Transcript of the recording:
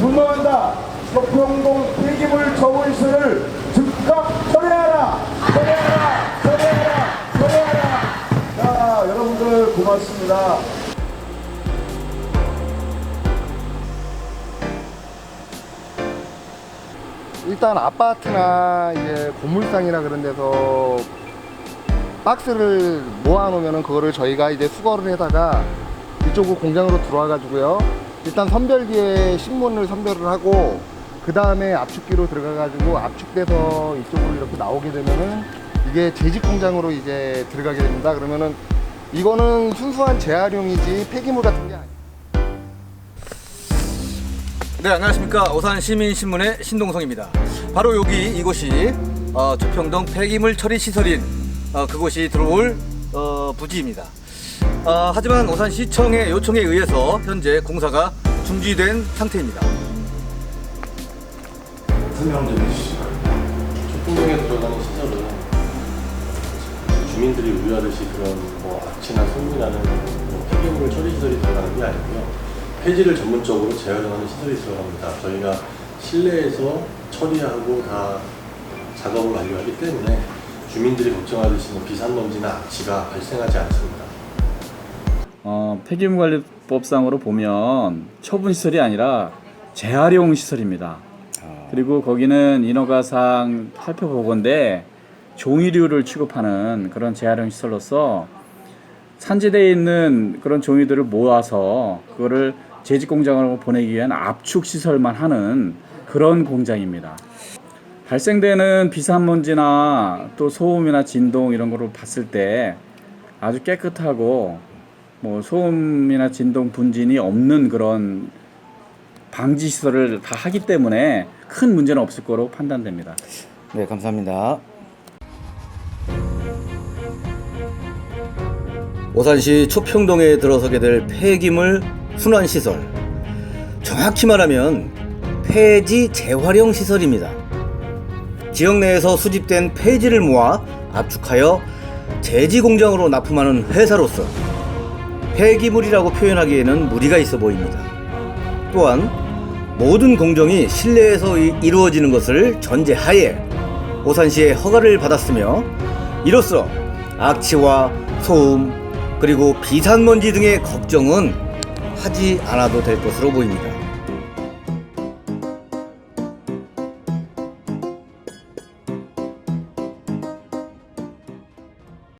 분노한다. 소평동 폐기물 처분시설을 즉각 철회하라. 철회하라. 철회하라. 철회하라. 자, 여러분들 고맙습니다. 일단 아파트나 이제 고물상이나 그런 데서 박스를 모아놓으면은 그거를 저희가 이제 수거를 해다가 이쪽으로 공장으로 들어와 가지고요. 일단 선별기에 신문을 선별을 하고 그 다음에 압축기로 들어가 가지고 압축돼서 이쪽으로 이렇게 나오게 되면은 이게 재직 공장으로 이제 들어가게 됩니다. 그러면은 이거는 순수한 재활용이지 폐기물 같은 게 아니에요. 네, 안녕하십니까. 오산 시민신문의 신동성입니다. 바로 여기 이곳이 어, 조평동 폐기물 처리 시설인 어, 그곳이 들어올 어, 부지입니다. 어, 하지만 오산시청의 요청에 의해서 현재 공사가 중지된 상태입니다. 설명 좀 해주시죠. 초풍동에 들어가는 시설은 주민들이 우려하듯이 그런 뭐 악취나 소문나는 뭐 폐기물 처리 시설이 들어가는 게 아니고요. 폐지를 전문적으로 재활용하는 시설이 들어갑니다. 저희가 실내에서 처리하고 다 작업을 완료하기 때문에 주민들이 걱정하듯이 뭐 비산먼지나 악취가 발생하지 않습니다. 어, 폐기물관리법상으로 보면 처분 시설이 아니라 재활용 시설입니다. 그리고 거기는 인허가상 살펴보건데 종이류를 취급하는 그런 재활용 시설로서 산지대에 있는 그런 종이들을 모아서 그거를 재직 공장으로 보내기 위한 압축 시설만 하는 그런 공장입니다. 발생되는 비산먼지나 또 소음이나 진동 이런 거를 봤을 때 아주 깨끗하고 뭐 소음이나 진동 분진이 없는 그런 방지 시설을 다 하기 때문에 큰 문제는 없을 거로 판단됩니다. 네, 감사합니다. 오산시 초평동에 들어서게 될 폐기물 순환 시설. 정확히 말하면 폐지 재활용 시설입니다. 지역 내에서 수집된 폐지를 모아 압축하여 재지 공장으로 납품하는 회사로서 폐기물이라고 표현하기에는 무리가 있어 보입니다. 또한 모든 공정이 실내에서 이- 이루어지는 것을 전제하에 오산시의 허가를 받았으며 이로써 악취와 소음 그리고 비산먼지 등의 걱정은 하지 않아도 될 것으로 보입니다.